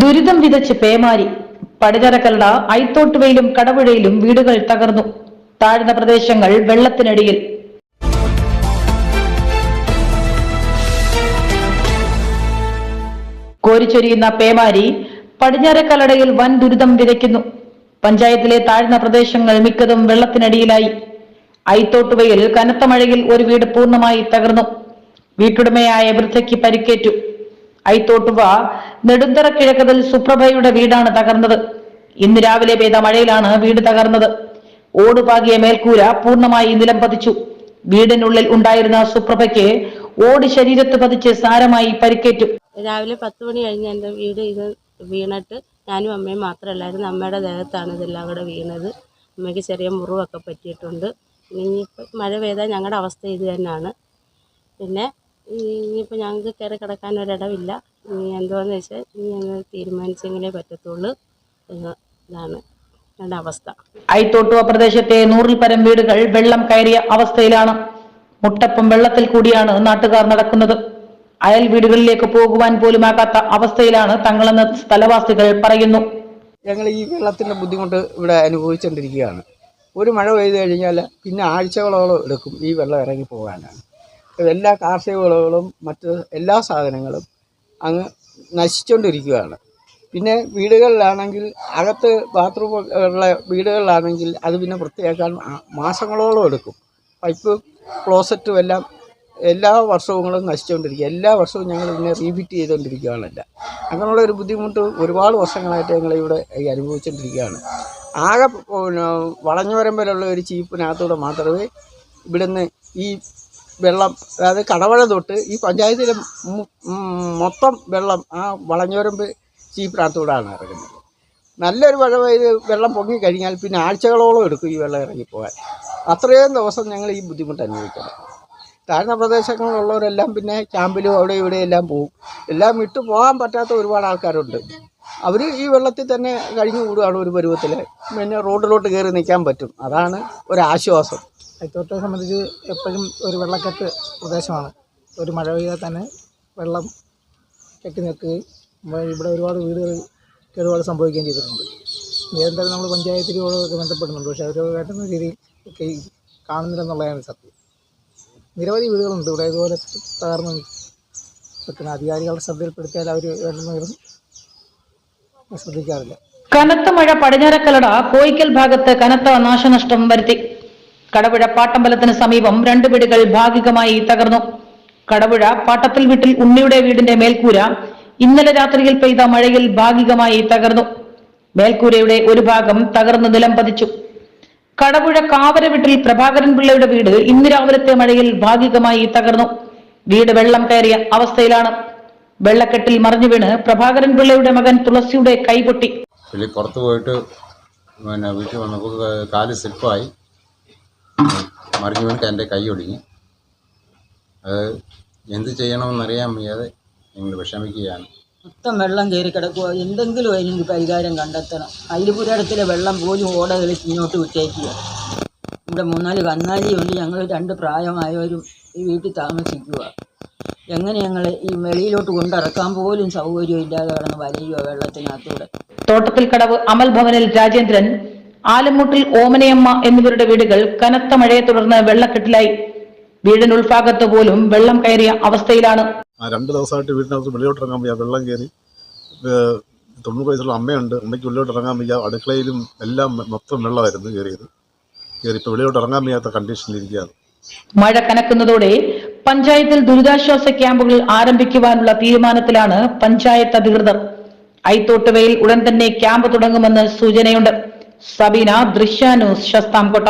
ദുരിതം വിതച്ച് പേമാരി പടിഞ്ഞറക്കല്ലട ഐത്തോട്ടുവയിലും കടപുഴയിലും വീടുകൾ തകർന്നു. താഴ്ന്ന പ്രദേശങ്ങൾ വെള്ളത്തിനടിയിൽ. കോരിച്ചൊരിയുന്ന പേമാരി പടിഞ്ഞാറക്കല്ലടയിൽ വൻ ദുരിതം വിതയ്ക്കുന്നു. പഞ്ചായത്തിലെ താഴ്ന്ന പ്രദേശങ്ങൾ മിക്കതും വെള്ളത്തിനടിയിലായി. ഐത്തോട്ടുവയിൽ കനത്ത മഴയിൽ ഒരു വീട് പൂർണമായി തകർന്നു. വീട്ടുടമയായ വൃദ്ധയ്ക്ക് പരിക്കേറ്റു. ഐത്തോട്ടുവ നെടുന്തറ കിഴക്കതിൽ സുപ്രഭയുടെ വീടാണ് തകർന്നത്. ഇന്ന് രാവിലെ പെയ്ത മഴയിലാണ് വീട് തകർന്നത്. ഓടുപാകിയ മേൽക്കൂര പൂർണമായി നിലം പതിച്ചു. വീടിനുള്ളിൽ ഉണ്ടായിരുന്ന സുപ്രഭയ്ക്ക് ഓട് ശരീരത്ത് പതിച്ച് സാരമായി പരിക്കേറ്റു. രാവിലെ പത്ത് മണി കഴിഞ്ഞ് എന്റെ വീട് ഇത് വീണിട്ട് ഞാനും അമ്മയും മാത്രമല്ലായിരുന്നു. അമ്മയുടെ ദേഹത്താണ് ഇതെല്ലാം കൂടെ വീണത്. അമ്മയ്ക്ക് ചെറിയ മുറിവൊക്കെ പറ്റിയിട്ടുണ്ട്. ഇനിയിപ്പോൾ മഴ പെയ്താൽ ഞങ്ങളുടെ അവസ്ഥ ഇത് തന്നെയാണ്. പിന്നെ ഇനിയിപ്പോൾ ഞങ്ങൾക്ക് കയറി കിടക്കാൻ ഒരിടമില്ല ഇനി എന്തുവാന്ന് വെച്ചാൽ ഇനി ഞങ്ങൾ തീരുമാനിച്ചെങ്കിലേ പറ്റത്തുള്ളൂ എന്ന് ഇതാണ് ഞങ്ങളുടെ അവസ്ഥ. ഐത്തോട്ടുവ പ്രദേശത്തെ നൂറിൽ പരം വീടുകൾ വെള്ളം കയറിയ അവസ്ഥയിലാണ്. മുട്ടപ്പം വെള്ളത്തിൽ കൂടിയാണ് നാട്ടുകാർ നടക്കുന്നത്. അയൽ വീടുകളിലേക്ക് പോകുവാൻ പോലുമാകാത്ത അവസ്ഥയിലാണ് തങ്ങളെന്ന് സ്ഥലവാസികൾ പറയുന്നു. ഞങ്ങൾ ഈ വെള്ളത്തിന്റെ ബുദ്ധിമുട്ട് ഇവിടെ അനുഭവിച്ചുകൊണ്ടിരിക്കുകയാണ് ഒരു മഴ പെയ്തു കഴിഞ്ഞാൽ പിന്നെ ആഴ്ചകളോളം എടുക്കും ഈ വെള്ളം ഇറങ്ങി പോകാനാണ്. എല്ലാ കാർഷിക വിളകളും മറ്റ് എല്ലാ സാധനങ്ങളും അങ്ങ് നശിച്ചുകൊണ്ടിരിക്കുകയാണ് പിന്നെ വീടുകളിലാണെങ്കിൽ അകത്ത് ബാത്റൂം ഉള്ള വീടുകളിലാണെങ്കിൽ അത് പിന്നെ വൃത്തിയാക്കാൻ മാസങ്ങളോളം എടുക്കും. പൈപ്പ് ക്ലോസറ്റും എല്ലാം എല്ലാ വർഷവും നശിച്ചുകൊണ്ടിരിക്കുക എല്ലാ വർഷവും ഞങ്ങൾ ഇതിനെ റീഫിറ്റ് ചെയ്തുകൊണ്ടിരിക്കുകയാണല്ല അങ്ങനെയുള്ള ഒരു ബുദ്ധിമുട്ട് ഒരുപാട് വർഷങ്ങളായിട്ട് ഞങ്ങൾ ഇവിടെ അനുഭവിച്ചുകൊണ്ടിരിക്കുകയാണ് ആകെ പിന്നെ വളഞ്ഞു വരമ്പിലുള്ള ഒരു ചീപ്പിനകത്തൂടെ മാത്രമേ ഇവിടുന്ന് ഈ വെള്ളം അതായത് കടവഴ തൊട്ട് ഈ പഞ്ചായത്തിലെ മൊത്തം വെള്ളം ആ വളഞ്ഞുവരമ്പ് ആണ് ഇറങ്ങുന്നത്. നല്ലൊരു മഴ പെയ്ത് വെള്ളം പൊങ്ങി കഴിഞ്ഞാൽ പിന്നെ ആഴ്ചകളോളം എടുക്കും ഈ വെള്ളം ഇറങ്ങിപ്പോകാൻ. അത്രയും ദിവസം ഞങ്ങൾ ഈ ബുദ്ധിമുട്ട് അനുഭവിക്കണം. താഴ്ന്ന പ്രദേശങ്ങളിലുള്ളവരെല്ലാം പിന്നെ ക്യാമ്പിലും അവിടെ ഇവിടെ എല്ലാം പോകും എല്ലാം വിട്ടു പോകാൻ പറ്റാത്ത ഒരുപാട് ആൾക്കാരുണ്ട്. അവർ ഈ വെള്ളത്തിൽ തന്നെ കഴിഞ്ഞു കൂടുകയാണ് ഒരു പരുവത്തിൽ പിന്നെ റോഡിലോട്ട് കയറി നിൽക്കാൻ പറ്റും. അതാണ് ഒരാശ്വാസം. ഐത്തോട്ടയെ സംബന്ധിച്ച് എപ്പോഴും ഒരു വെള്ളക്കെട്ട് പ്രദേശമാണ്. ഒരു മഴ പെയ്താൽ തന്നെ വെള്ളം കെട്ടി നിൽക്കുകയും ഇവിടെ ഒരുപാട് വീടുകൾ കേടുപാട് സംഭവിക്കുകയും ചെയ്തിട്ടുണ്ട്. നിരന്തരം നമ്മൾ പഞ്ചായത്തിനോടൊക്കെ ബന്ധപ്പെടുന്നുണ്ട്. പക്ഷേ അവർ വേണ്ടുന്ന രീതിയിൽ ഒക്കെ കാണുന്നില്ലെന്നുള്ളതാണ് സത്യം. നിരവധി വീടുകളുണ്ട്. ഇവിടെ ഇതുപോലെ തകർന്ന് നിൽക്കുന്ന അധികാരികളുടെ ശ്രദ്ധയിൽപ്പെടുത്തിയാൽ അവർ വേണ്ടുന്ന വിധം ശ്രദ്ധിക്കാറില്ല. കനത്ത മഴ പടിഞ്ഞാറക്കലട കോയിക്കൽ ഭാഗത്ത് കനത്ത നാശനഷ്ടം വരുത്തി. കടപുഴ പാട്ടമ്പലത്തിന് സമീപം രണ്ട് വീടുകൾ ഭാഗികമായി തകർന്നു. കടപുഴ പാട്ടത്തിൽ വീട്ടിൽ ഉണ്ണിയുടെ വീടിന്റെ മേൽക്കൂര ഇന്നലെ രാത്രിയിൽ പെയ്ത മഴയിൽ ഭാഗികമായി തകർന്നു. മേൽക്കൂരയുടെ ഒരു ഭാഗം തകർന്നു നിലം പതിച്ചു. കടപുഴ കാവര വീട്ടിൽ പ്രഭാകരൻ പിള്ളയുടെ വീട് ഇന്ന് രാവിലത്തെ മഴയിൽ ഭാഗികമായി തകർന്നു. വീട് വെള്ളം കയറിയ അവസ്ഥയിലാണ്. വെള്ളക്കെട്ടിൽ മറിഞ്ഞു വീണ് പ്രഭാകരൻ പിള്ളയുടെ മകൻ തുളസിയുടെ കൈപൊട്ടി പുറത്ത് പോയിട്ട് പിന്നെ വീട്ടിൽ വന്നപ്പോൾ കാൽ സ്ലിപ്പായി. മറിഞ്ഞു വീണിട്ട് എന്റെ കൈ ഒടിഞ്ഞു. അത് എന്ത് ചെയ്യണമെന്നറിയാൻ വയ്യാതെ ഞങ്ങൾ വിഷമിക്കുകയാണ്. മൊത്തം വെള്ളം കയറി കിടക്കുക എന്തെങ്കിലും അതിന് പരിഹാരം കണ്ടെത്തണം. അയിലുപുരത്തിലെ വെള്ളം പോലും ഓടകളിൽ ഇങ്ങോട്ട് വിട്ടേക്കുക. ഇവിടെ മൂന്നാൽ കന്നാലിയുണ്ട്. ഞങ്ങൾ രണ്ട് പ്രായമായവരും ഈ വീട്ടിൽ താമസിക്കുക എങ്ങനെ ഞങ്ങൾ ഈ വെളിയിലോട്ട് കൊണ്ടിറക്കാൻ പോലും സൗകര്യം ഇല്ലാതെ കിടന്ന് വലയുക വെള്ളത്തിനകത്തൂടെ. തോട്ടത്തിൽ കടവ് അമൽ ഭവനിൽ രാജേന്ദ്രൻ ആലമുട്ടിൽ ഓമനയമ്മ എന്നിവരുടെ വീടുകൾ കനത്ത മഴയെ തുടർന്ന് വെള്ളക്കെട്ടിലായി. വീടിനുൾഭാഗത്ത് പോലും വെള്ളം കയറിയ അവസ്ഥയിലാണ്. രണ്ട് ദിവസമായിട്ട് വീടിനകത്ത് വെളിയോട്ട് ഇറങ്ങാൻ വയ്യ വെള്ളം കയറി. തൊണ്ണൂറ് വയസ്സുള്ള അമ്മയുണ്ട്. അമ്മയ്ക്ക് വെളിയോട്ട് ഇറങ്ങാൻ വയ്യ. അടുക്കളയിലും എല്ലാം മൊത്തം വെള്ളമായിരുന്നു കയറിയത്. കയറി ഇപ്പോൾ വെളിയോട്ട് ഇറങ്ങാൻ വയ്യാത്ത കണ്ടീഷനിലിരിക്കുകയാണ് മഴ കനക്കുന്നതോടെ പഞ്ചായത്തിൽ ദുരിതാശ്വാസ ക്യാമ്പുകൾ ആരംഭിക്കുവാനുള്ള തീരുമാനത്തിലാണ് പഞ്ചായത്ത് അധികൃതർ. ഐത്തോട്ടുവയിൽ ഉടൻ തന്നെ ക്യാമ്പ് തുടങ്ങുമെന്ന് സൂചനയുണ്ട്. സബീന ദൃശ്യ ന്യൂസ് ശസ്താംകോട്ട.